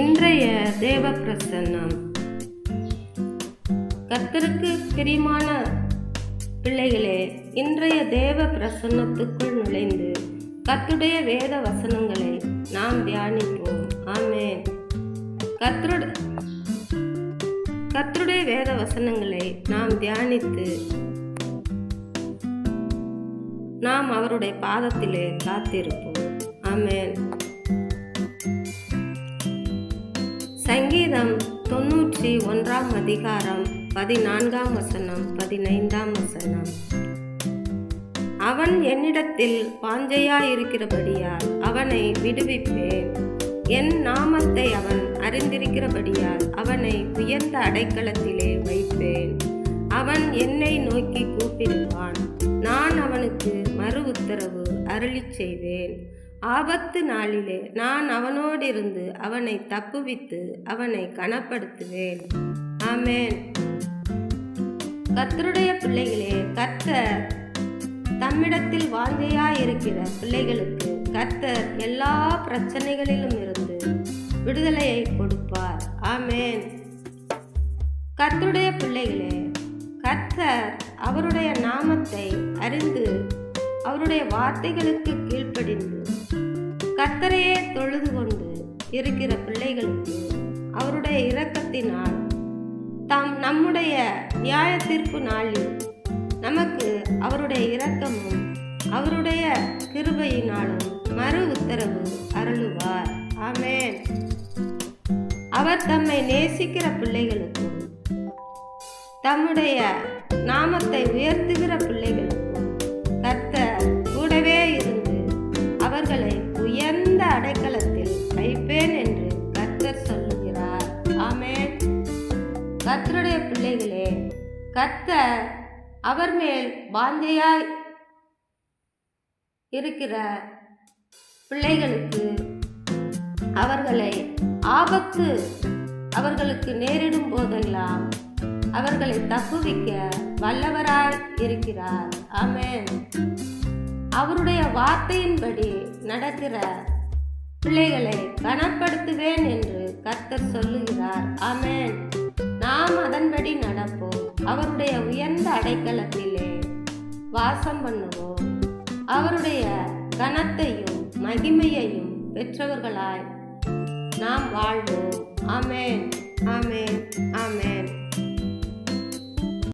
இன்றைய தேவ பிரசன்னம் கர்த்தருக்கு பிரியமான பிள்ளைகளே இன்றைய தேவ பிரசன்னத்துக்குள் நுழைந்து கத்துடைய வேத வசனங்களை நாம் தியானிப்போம். ஆமே கர்த்தருட கர்த்தருடைய வேத வசனங்களை நாம் தியானித்து நாம் அவருடைய பாதத்திலே காத்திருப்போம். ஆமேன். சங்கீதம் தொன்னூற்றி ஒன்றாம் அதிகாரம் பதினான்காம் வசனம் பதினைந்தாம் வசனம். அவன் என்னிடத்தில் பாஞ்சையாயிருக்கிறபடியால் அவனை விடுவிப்பேன். என் நாமத்தை அவன் அறிந்திருக்கிறபடியால் அவனை உயர்ந்த அடைக்கலத்திலே வைப்பேன். அவன் என்னை நோக்கி கூப்பிடுவான். நான் அவனுக்கு மறு உத்தரவு அருளிச் செய்வேன். ஆபத்து நாளிலே நான் அவனோடிருந்து அவனை தப்புவித்து அவனை கனப்படுத்துவேன். ஆமேன். கத்தருடைய பிள்ளைகளே கத்தர் தம்மிடத்தில் வாஞ்சையாயிருக்கிற பிள்ளைகளுக்கு கர்த்தர் எல்லா பிரச்சனைகளிலும் இருந்து விடுதலையை கொடுப்பார். ஆமேன். கத்தருடைய பிள்ளைகளே கர்த்தர் அவருடைய நாமத்தை அறிந்து அவருடைய வார்த்தைகளுக்கு கீழ்ப்படிந்து கர்த்தரையே தொழுது கொண்டு இருக்கிற பிள்ளைகளுக்கு அவருடைய இரக்கத்தினால் தாம் நம்முடைய நியாய தீர்ப்பு நாளில் நமக்கு அவருடைய இரக்கமும் அவருடைய கிருபையினாலும் மறு உத்தரவு அருளுவார். ஆமேன். அவர் தம்மை நேசிக்கிற பிள்ளைகளுக்கும் தம்முடைய நாமத்தை உயர்த்துகிற பிள்ளைகளுக்கும் கத்தருடைய பிள்ளைகளே கர்த்தர் அவர் மேல் வாஞ்சையாய் இருக்கிற பிள்ளைகளுக்கு அவர்களை ஆபத்து அவர்களுக்கு நேரிடும் போதெல்லாம் அவர்களை தப்புவிக்க வல்லவராய் இருக்கிறார். ஆமேன். அவருடைய வார்த்தையின்படி நடக்கிற பிள்ளைகளை கனப்படுத்துவேன் என்று கர்த்தர் சொல்லுகிறார். ஆமேன். நாம் அதன்படி நடப்போம். அவருடைய உயர்ந்த அடைக்கலத்திலே வாசம் பண்ணுவோம். அவருடைய கனத்தையும் மகிமையையும் பெற்றவர்களாய் நாம் வாழ்வோம். ஆமேன். ஆமேன்.